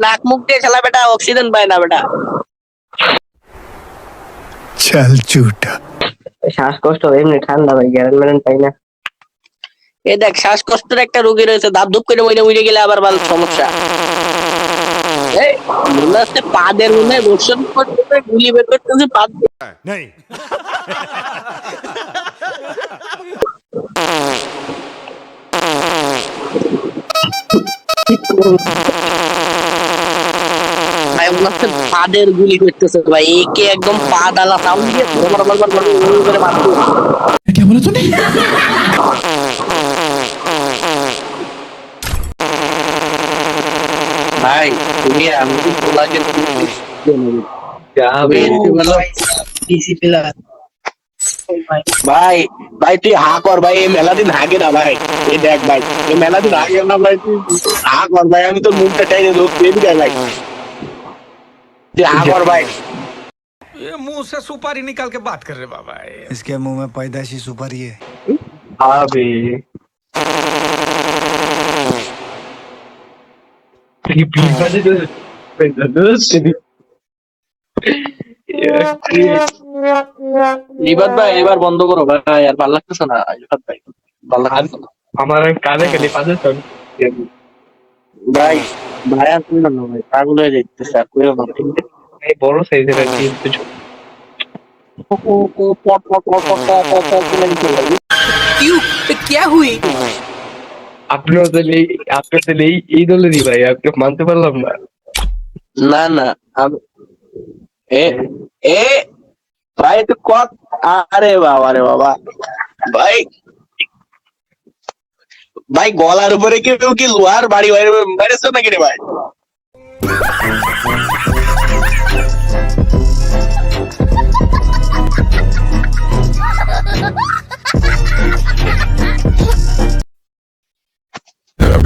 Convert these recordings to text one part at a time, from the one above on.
নাক মুখ দিয়ে খেলা বেটা অক্সিজেন পায় না বেটা। শ্বাসকষ্ট ঠান্ডা পাই না। এ দেখ শ্বাসকষ্টের একটা রোগী রয়েছে দাপ ধুপ করে মরে মরে গেলে আবার ভালো সমস্যা। হচ্ছে পাদের মনে বর্ষণ করতে গুলি বের করতেছে পাদ হ্যাঁ, ভাই মনে হচ্ছে পাদের গুলি করতেছে ভাই একে একদম পা ডালা সাউন্ড দিয়ে বড় বড় বড় বড় বড় করে মারতে ভাই তুমি আমি তোমাকে ভাই ভাই তুই হা কর ভাই এই মেলা দিন হাগে না ভাই এই দেখ ভাই এই মেলা দিন হাগে না ভাই তুই হা কর ভাই আমি তোর মুখটা টাইনে লোক পেয়ে যায় ভাই তুই হা কর ভাই ये मुंह से सुपारी निकाल के बात कर रहे बाबा ये इसके मुंह में पैदाशी सुपारी है আবে ইবাদ ভাই এবার বন্ধ করো ভাই আর ভালো লাগতেছে না ভাই। ভালো লাগতেছে না আমার কানে কানে পাশে ভাই ভাই আর শুনো না ভাই পাগল হয়ে আর না এই বড় সাইজের আর হ্যাঁ। এই দলেরই ভাই আপনি মানতে পারলাম না। না না আমি এ এ ভাই তুই কত আরে বাবা রে বাবা ভাই ভাই গলার উপরে কেউ কি লোহার বাড়ি বাইরে বাইরেছো নাকি রে ভাই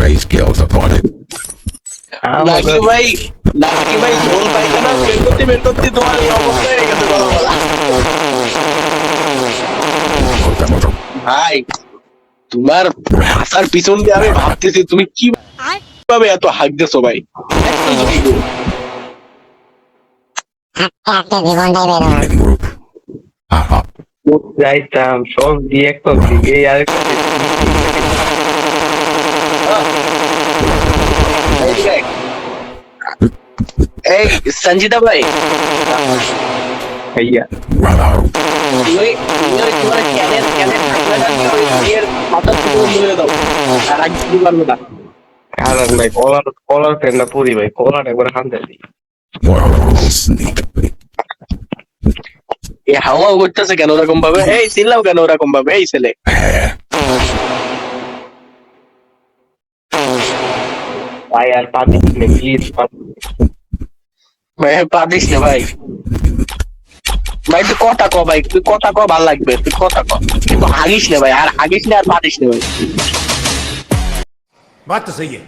raise skills upon it. নাকি ভাই ভাই, তোমার এই পিছন দিয়ে আমি ভাবতেছি, তুমি কি ভাবে এত হাক দিছো ভাই. যাইতাম, সব দিয়ে একটা এই আর না কারণ ভাই কলার কলার ফ্যানটা পরি ভাই কলার একবার হাতে দিই এ হাওয়া করতেছে কেন ওরকম ভাবে? এই চিল্লাও কেন ওরকম ভাবে? এই ছেলে। ভাই আর পাতি প্লিজ ভাই পারিস না ভাই। ভাই, তুই কথা ক ভাই, তুই কথা ক, ভালো লাগবে, তুই কথা ক। কিন্তু হাগিস না ভাই, আর হাগিস না আর পারিস না ভাই। বাত তো সহি